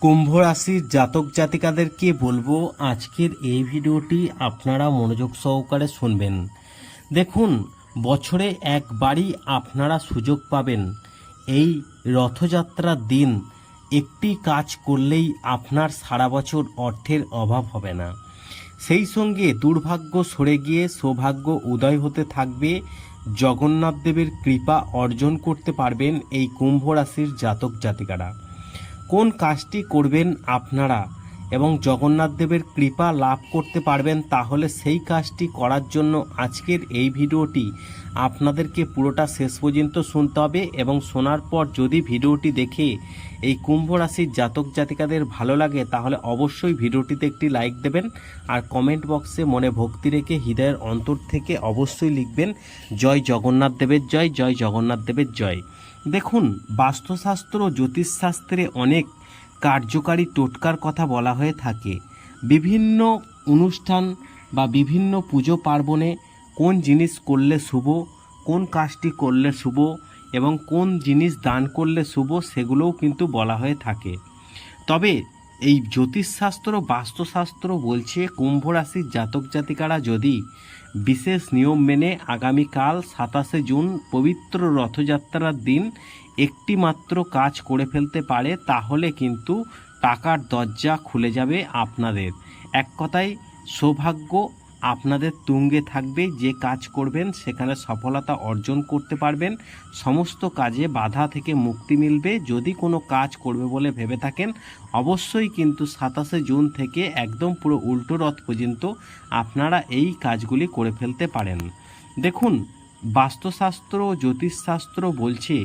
কুম্ভ রাশির জাতক জাতিকাদেরকে বলব? আজকের এই ভিডিওটি আপনারা মনোযোগ সহকারে শুনবেন। দেখুন, বছরে একবারই আপনারা সুযোগ পাবেন। এই রথযাত্রার দিন একটি কাজ করলেই আপনার সারা বছর অর্থের অভাব হবে না। সেই সঙ্গে দুর্ভাগ্য সরে গিয়ে সৌভাগ্য উদয় হতে থাকবে। জগন্নাথ দেবের কৃপা অর্জন করতে পারবেন এই কুম্ভ রাশির জাতক জাতিকারা। কোন কাজটি করবেন আপনারা এবং জগন্নাথ দেবের কৃপা লাভ করতে পারবেন, তাহলে সেই কাজটি করার জন্য আজকের এই ভিডিওটি আপনাদেরকে পুরোটা শেষ পর্যন্ত শুনতে হবে এবং শোনার পর যদি ভিডিওটি দেখে এই কুম্ভ রাশির জাতক জাতিকাদের ভালো লাগে, তাহলে অবশ্যই ভিডিওটিতে একটি লাইক দেবেন আর কমেন্ট বক্সে মনে ভক্তি রেখে হৃদয়ের অন্তর থেকে অবশ্যই লিখবেন, জয় জগন্নাথ দেবের জয় জয় জগন্নাথ দেবের জয়। দেখুন, বাস্তুশাস্ত্র জ্যোতিষশাস্ত্রে অনেক কার্যকারী টোটকার কথা বলা হয়ে থাকে। বিভিন্ন অনুষ্ঠান বা বিভিন্ন পুজো পার্বণে কোন জিনিস করলে শুভ, কোন কাজটি করলে শুভ এবং কোন জিনিস দান করলে শুভ, সেগুলোও কিন্তু বলা হয়ে থাকে। তবে এই জ্যোতিষশাস্ত্র, বাস্তুশাস্ত্র বলছে কুম্ভ রাশির জাতক জাতিকারা যদি বিশেষ নিয়ম মেনে আগামীকাল সাতাশে জুন পবিত্র রথযাত্রার দিন একটি মাত্র কাজ করে ফেলতে পারে, তাহলে কিন্তু টাকার দরজা খুলে যাবে আপনাদের। এক কথায় সৌভাগ্য আপনাদের তুঙ্গে থাকবে, যে কাজ করবেন সেখানে সফলতা অর্জন করতে পারবেন। সমস্ত কাজে বাধা থেকে মুক্তি মিলবে। যদি কোনো কাজ করবে বলে ভেবে থাকেন, অবশ্যই কিন্তু সাতাশে জুন থেকে একদম পুরো উল্টো রথ পর্যন্ত আপনারা এই কাজগুলি করে ফেলতে পারেন। দেখুন, বাস্তুশাস্ত্র জ্যোতিষশাস্ত্র বলছে,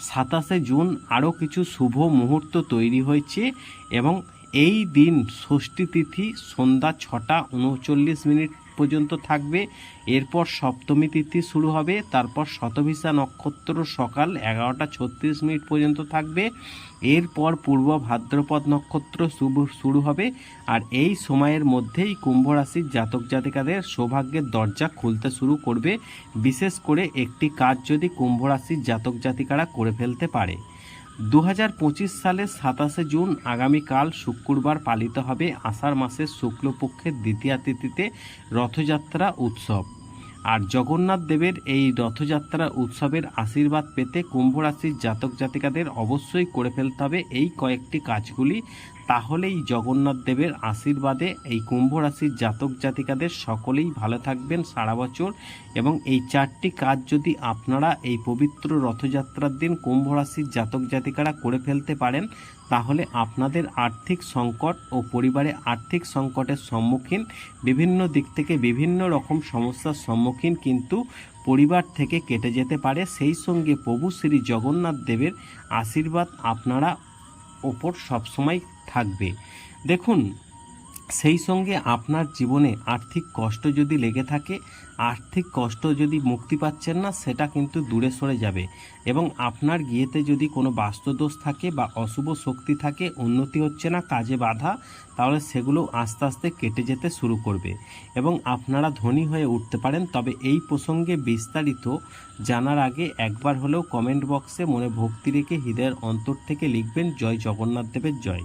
সাতাশে জুন আরও কিছু শুভ মুহূর্ত তৈরি হয়েছে এবং এই দিন ষষ্ঠী তিথি সন্ধ্যা ছটা উনচল্লিশ মিনিট পর্যন্ত থাকবে। এরপর সপ্তমী তিথি শুরু হবে। তারপর শতভিসা নক্ষত্র সকাল এগারোটা ছত্রিশ মিনিট পর্যন্ত থাকবে। এরপর পূর্ব ভাদ্রপদ নক্ষত্র শুরু হবে। আর এই সময়ের মধ্যেই কুম্ভ রাশির জাতক জাতিকাদের সৌভাগ্যের দরজা খুলতে শুরু করবে। বিশেষ করে একটি কাজ যদি কুম্ভ রাশির জাতক জাতিকারা করে ফেলতে পারে। দু সালের সাতাশে জুন আগামীকাল শুক্রবার পালিত হবে আষাঢ় মাসের শুক্লপক্ষের দ্বিতীয় তিথিতে রথযাত্রা উৎসব। আর জগন্নাথ দেবের এই রথযাত্রা উৎসবের আশীর্বাদ পেতে কুম্ভ রাশির জাতক জাতিকাদের অবশ্যই করে ফেলতে হবে এই কয়েকটি কাজগুলি। তাহলেই জগন্নাথ দেবের আশীর্বাদে এই কুম্ভ রাশির জাতক জাতিকাদের সকলেই ভালো থাকবেন সারা বছর। এবং এই চারটি কাজ যদি আপনারা এই পবিত্র রথযাত্রার দিন কুম্ভ রাশির জাতক জাতিকারা করে ফেলতে পারেন, তাহলে আপনাদের আর্থিক সংকট ও পরিবারে আর্থিক সংকটের সম্মুখীন, বিভিন্ন দিক থেকে বিভিন্ন রকম সমস্যার সম্মুখীন কিন্তু পরিবার থেকে কেটে যেতে পারে। সেই সঙ্গে প্রভু শ্রী জগন্নাথ দেবের আশীর্বাদ আপনারা ওপর সবসময় থাকবে। দেখুন সেই সঙ্গে আপনার জীবনে আর্থিক কষ্ট যদি লেগে থাকে আর্থিক কষ্ট যদি মুক্তি পাচ্ছেন না, সেটা কিন্তু দূরে সরে যাবে। এবং আপনার গিয়েতে যদি কোনো বাস্তুদোষ থাকে বা অশুভ শক্তি থাকে, উন্নতি হচ্ছে না, কাজে বাধা, তাহলে সেগুলো আস্তে আস্তে কেটে যেতে শুরু করবে। এবং আপনারা ধনী হয়ে উঠতে পারেন, তবে এই প্রসঙ্গে বিস্তারিত জানার আগে একবার হলেও কমেন্ট বক্সে মনে ভক্তি রেখে হৃদয়ের অন্তর থেকে লিখবেন, জয় জগন্নাথ দেবের জয়।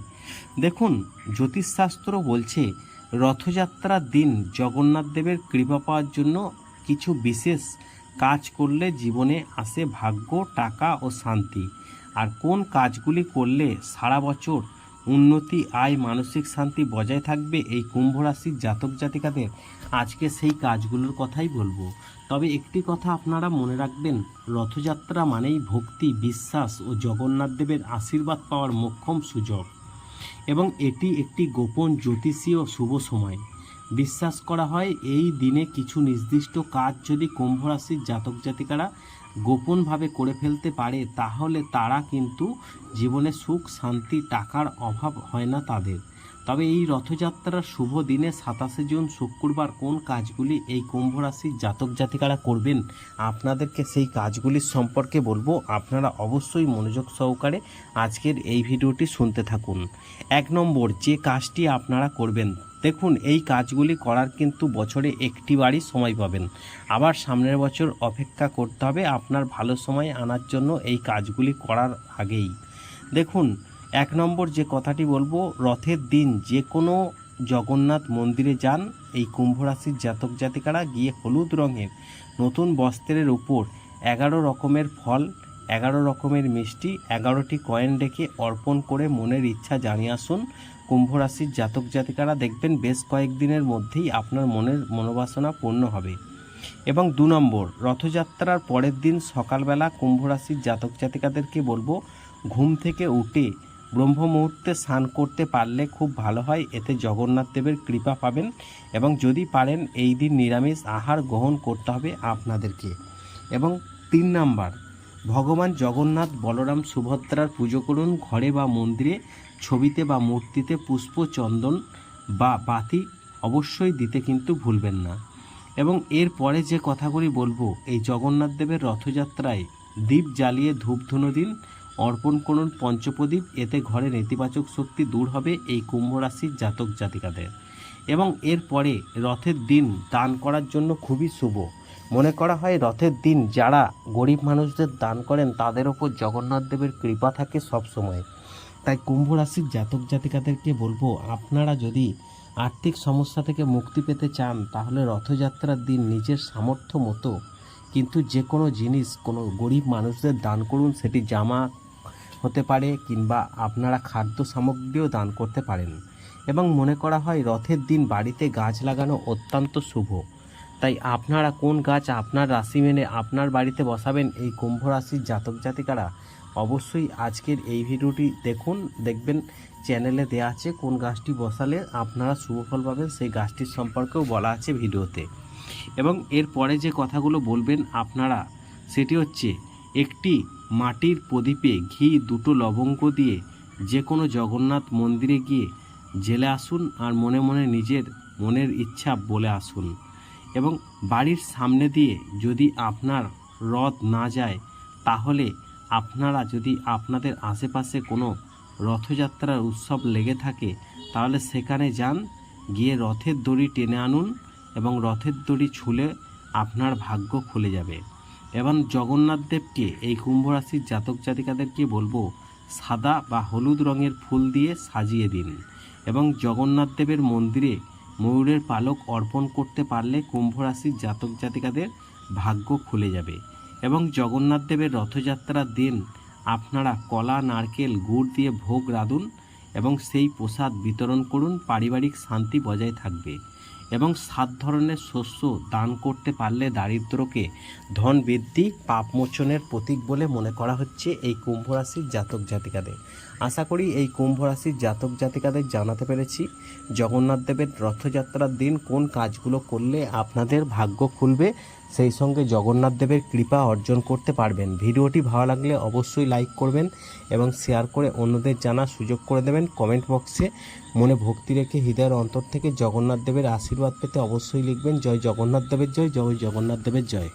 দেখুন, জ্যোতিষশাস্ত্র বলছে রথযাত্রার দিন জগন্নাথ দেবের কৃপা পাওয়ার জন্য কিছু বিশেষ কাজ করলে জীবনে আসে ভাগ্য, টাকা ও শান্তি। আর কোন কাজগুলি করলে সারা বছর উন্নতি, আয়, মানসিক শান্তি বজায় থাকবে এই কুম্ভ রাশির জাতক জাতিকাদের? আজকে সেই কাজগুলোর কথাই বলব। তবে একটি কথা আপনারা মনে রাখবেন, রথযাত্রা মানেই ভক্তি, বিশ্বাস ও জগন্নাথ দেবের আশীর্বাদ পাওয়ার মোক্ষম সুযোগ। এবং এটি একটি গোপন জ্যোতিষীয় শুভ সময়। বিশ্বাস করা হয়, এই দিনে কিছু নির্দিষ্ট কাজ যদি কুম্ভ রাশির জাতক জাতিকারা গোপনভাবে করে ফেলতে পারে, তাহলে তারা কিন্তু জীবনে সুখ, শান্তি, টাকার অভাব হয় না তাদের। তবে এই রথযাত্রার শুভ দিনে সাতাশে জুন শুক্রবার কোন কাজগুলি এই কুম্ভ রাশির জাতক জাতিকারা করবেন আপনাদেরকে সেই কাজগুলির সম্পর্কে বলব। আপনারা অবশ্যই মনোযোগ সহকারে আজকের এই ভিডিওটি শুনতে থাকুন। এক নম্বর, যে কাজটি আপনারা করবেন। দেখুন, এই কাজগুলি করার কিন্তু বছরে একটি বারই সময় পাবেন। আবার সামনের বছর অপেক্ষা করতে হবে আপনার ভালো সময় আনার জন্য এই কাজগুলি করার আগেই। দেখুন এক নম্বর যে কথাটি বলব, রথের দিন যে কোনো জগন্নাথ মন্দিরে যান, এই কুম্ভ রাশির জাতক জাতিকারা গিয়ে হলুদ রঙের নতুন বস্ত্রের উপর এগারো রকমের ফল, এগারো রকমের মিষ্টি, এগারোটি কয়েন রেখে অর্পণ করে মনের ইচ্ছা জানিয়ে আসুন। কুম্ভ রাশির জাতক জাতিকারা দেখবেন বেশ কয়েকদিনের মধ্যেই আপনার মনের মনোবাসনা পূর্ণ হবে। এবং দু নম্বর, রথযাত্রার পরের দিন সকালবেলা কুম্ভ রাশির জাতক জাতিকাদেরকে বলব, ঘুম থেকে উঠে ব্রহ্ম মুহূর্তে স্নান করতে পারলে খুব ভালো হয়। এতে জগন্নাথ দেবের কৃপা পাবেন এবং যদি পারেন, এই দিন নিরামিষ আহার গ্রহণ করতে হবে আপনাদেরকে। এবং তিন নাম্বার, ভগবান জগন্নাথ বলরাম সুভদ্রার পুজো করুন। ঘরে বা মন্দিরে, ছবিতে বা মূর্তিতে পুষ্প, চন্দন বা বাতি অবশ্যই দিতে কিন্তু ভুলবেন না। এবং এর পরে যে কথাগুলি বলব, এই জগন্নাথ দেবের রথযাত্রায় দীপ জ্বালিয়ে ধূপধুনো দিন। অর্পণ করুন পঞ্চপ্রদীপ, এতে ঘরে নেতিবাচক শক্তি দূর হবে এই কুম্ভ রাশির জাতক জাতিকাদের। এবং এরপরে রথের দিন দান করার জন্য খুবই শুভ। মনে করা হয় রথের দিন যারা গরিব মানুষদের দান করেন, তাদের ওপর জগন্নাথ দেবের কৃপা থাকে সব সময়। তাই কুম্ভ রাশির জাতক জাতিকাদেরকে বলব, আপনারা যদি আর্থিক সমস্যা থেকে মুক্তি পেতে চান, তাহলে রথযাত্রার দিন নিজের সামর্থ্য মতো কিন্তু যে কোনো জিনিস কোনো গরিব মানুষদের দান করুন, সেটি জামা হতে পারে কিংবা আপনারা খাদ্য সামগ্রীও দান করতে পারেন। এবং মনে করা হয় রথের দিন বাড়িতে গাছ লাগানো অত্যন্ত শুভ। তাই আপনারা কোন গাছ আপনার রাশি মেনে আপনার বাড়িতে বসাবেন এই কুম্ভ রাশির জাতক জাতিকারা অবশ্যই আজকের এই ভিডিওটি দেখুন, দেখবেন, চ্যানেলে দেওয়া আছে কোন গাছটি বসালে আপনারা শুভ ফল পাবেন সেই গাছটির সম্পর্কেও বলা আছে ভিডিওতে। এবং এরপরে যে কথাগুলো বলবেন আপনারা, সেটি হচ্ছে একটি মাটির প্রদীপে ঘি দুটো লবঙ্গ দিয়ে যে কোনো জগন্নাথ মন্দিরে গিয়ে জেলে আসুন আর মনে মনে নিজের মনের ইচ্ছা বলে আসুন। এবং বাড়ির সামনে দিয়ে যদি আপনার রথ না যায়, তাহলে আপনারা যদি আপনাদের আশেপাশে কোনো রথযাত্রার উৎসব লেগে থাকে, তাহলে সেখানে যান, গিয়ে রথের দড়ি টেনে আনুন এবং রথের দড়ি ছুলে আপনার ভাগ্য খুলে যাবে। এবং জগন্নাথ দেবকে এই কুম্ভ রাশির জাতক জাতিকাদেরকে বলব, সাদা বা হলুদ রঙের ফুল দিয়ে সাজিয়ে দিন এবং জগন্নাথ দেবের মন্দিরে ময়ূরের পালক অর্পণ করতে পারলে কুম্ভ রাশির জাতক জাতিকাদের ভাগ্য খুলে যাবে এবং জগন্নাথ দেবের রথযাত্রার দিন আপনারা কলা, নারকেল, গুড় দিয়ে ভোগ রাঁধুন এবং সেই প্রসাদ বিতরণ করুন, পারিবারিক শান্তি বজায় থাকবে। এবং সাত ধরনের শস্য দান করতে পারলে দারিদ্রকে ধন বৃদ্ধি পাপমোচনের প্রতীক বলে মনে করা হচ্ছে এই কুম্ভ রাশির জাতক জাতিকাদের। আশা করি এই কুম্ভ রাশির জাতক জাতিকাদের জানাতে পেরেছি। জগন্নাথ দেবের রথযাত্রার দিন কোন কাজগুলো করলে আপনাদের ভাগ্য খুলবে সেই সঙ্গে জগন্নাথ দেবের কৃপা অর্জন করতে পারবেন। ভিডিওটি ভালো লাগলে অবশ্যই লাইক করবেন এবং শেয়ার করে অন্যদের জানার সুযোগ করে দেবেন কমেন্ট বক্সে মনে ভক্তি রেখে হৃদয়ের অন্তর থেকে জগন্নাথ দেবের আশীর্বাদ পেতে অবশ্যই লিখবেন, জয় জগন্নাথ দেবের জয় জয় জগন্নাথ দেবের জয়।